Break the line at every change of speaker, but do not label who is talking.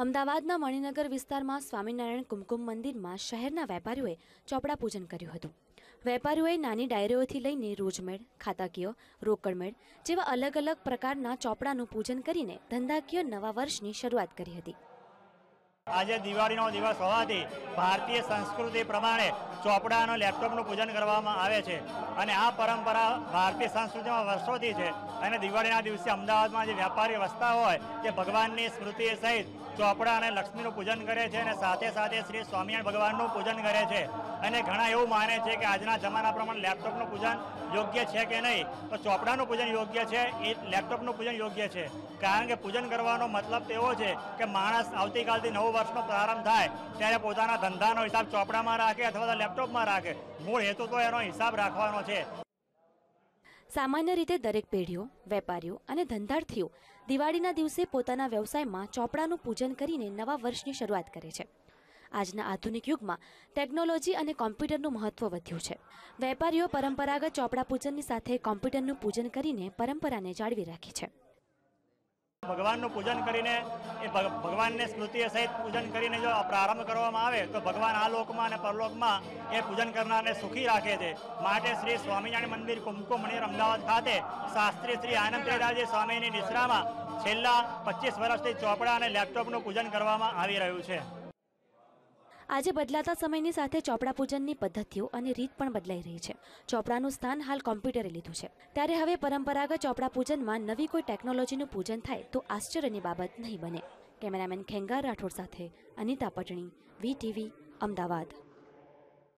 અમદાવાદના મણિનગર વિસ્તારમાં સ્વામિનારાયણ કુમકુમ મંદિરમાં શહેરના વેપારીઓએ ચોપડા પૂજન કર્યું હતું. વેપારીઓએ નાની ડાયરીઓથી લઈને રોજમેળ, ખાતાકીય, રોકડમેળ જેવા અલગ અલગ પ્રકારના ચોપડાનું પૂજન કરીને ધંધાકીય નવા વર્ષની શરૂઆત કરી હતી.
આજે દિવાળીનો દિવસ હોવાથી ભારતીય સંસ્કૃતિ પ્રમાણે ચોપડા અને લેપટોપનું પૂજન કરવામાં આવે છે. અને આ પરંપરા ભારતીય સંસ્કૃતિમાં વર્ષોથી છે. અને દિવાળીના દિવસે અમદાવાદમાં જે વેપારી વસતા હોય, તે ભગવાનની સ્મૃતિ સહિત ચોપડા અને લક્ષ્મીનું પૂજન કરે છે અને સાથે સાથે શ્રી સ્વામિનારાયણ ભગવાનનું પૂજન કરે છે. અને ઘણા એવું માને છે કે આજના જમાના પ્રમાણે લેપટોપનું પૂજન યોગ્ય છે કે નહીં? તો ચોપડાનું પૂજન યોગ્ય છે? એ લેપટોપનું પૂજન યોગ્ય છે. કારણ કે પૂજન કરવાનો મતલબ એવો છે કે માણસ આવતીકાલથી નવું વર્ષનો પ્રારંભ થાય ત્યારે પોતાના ધંધાનો હિસાબ ચોપડામાં રાખે અથવા તો લેપટોપમાં રાખે. મૂળ હેતુ તો એનો હિસાબ રાખવાનો છે.
સામાન્ય રીતે દરેક પેઢીઓ, વેપારીઓ અને ધંધાર્થીઓ દિવાળીના દિવસે પોતાના વ્યવસાયમાં ચોપડાનું પૂજન કરીને નવા વર્ષની શરૂઆત કરે છે. આજના આધુનિક યુગમાં ટેકનોલોજી અને કોમ્પ્યુટરનું મહત્વ વધ્યું છે. વેપારીઓ પરંપરાગત ચોપડા પૂજનની સાથે કોમ્પ્યુટરનું પૂજન કરીને પરંપરાને જાળવી રાખી છે.
ભગવાનનું પૂજન કરીને, એ ભગ- ભગવાનને સ્મૃતિ સહિત પૂજન કરીને જો પ્રારંભ કરવામાં આવે, તો ભગવાન આ લોકમાં અને પરલોકમાં એ પૂજન કરનારને સુખી રાખે છે. માટે શ્રી સ્વામિનારાયણ મંદિર કુમકુમ મંદિર અમદાવાદ ખાતે શાસ્ત્રી શ્રી આનંદરાજી સ્વામીની નિશ્રામાં છેલ્લા પચીસ વર્ષથી ચોપડા અને લેપટોપનું પૂજન કરવામાં આવી રહ્યું છે.
આજે બદલાતા સમયની સાથે ચોપડા પૂજનની પદ્ધતિઓ અને રીત પણ બદલાઈ રહી છે. ચોપડાનું સ્થાન હાલ કોમ્પ્યુટરે લીધું છે. ત્યારે હવે પરંપરાગત ચોપડા પૂજનમાં નવી કોઈ ટેકનોલોજીનું પૂજન થાય તો આશ્ચર્યની બાબત નહીં બને. કેમેરામેન ખેંગાર રાઠોડ સાથે અનિતા પટણી, વી ટીવી, અમદાવાદ.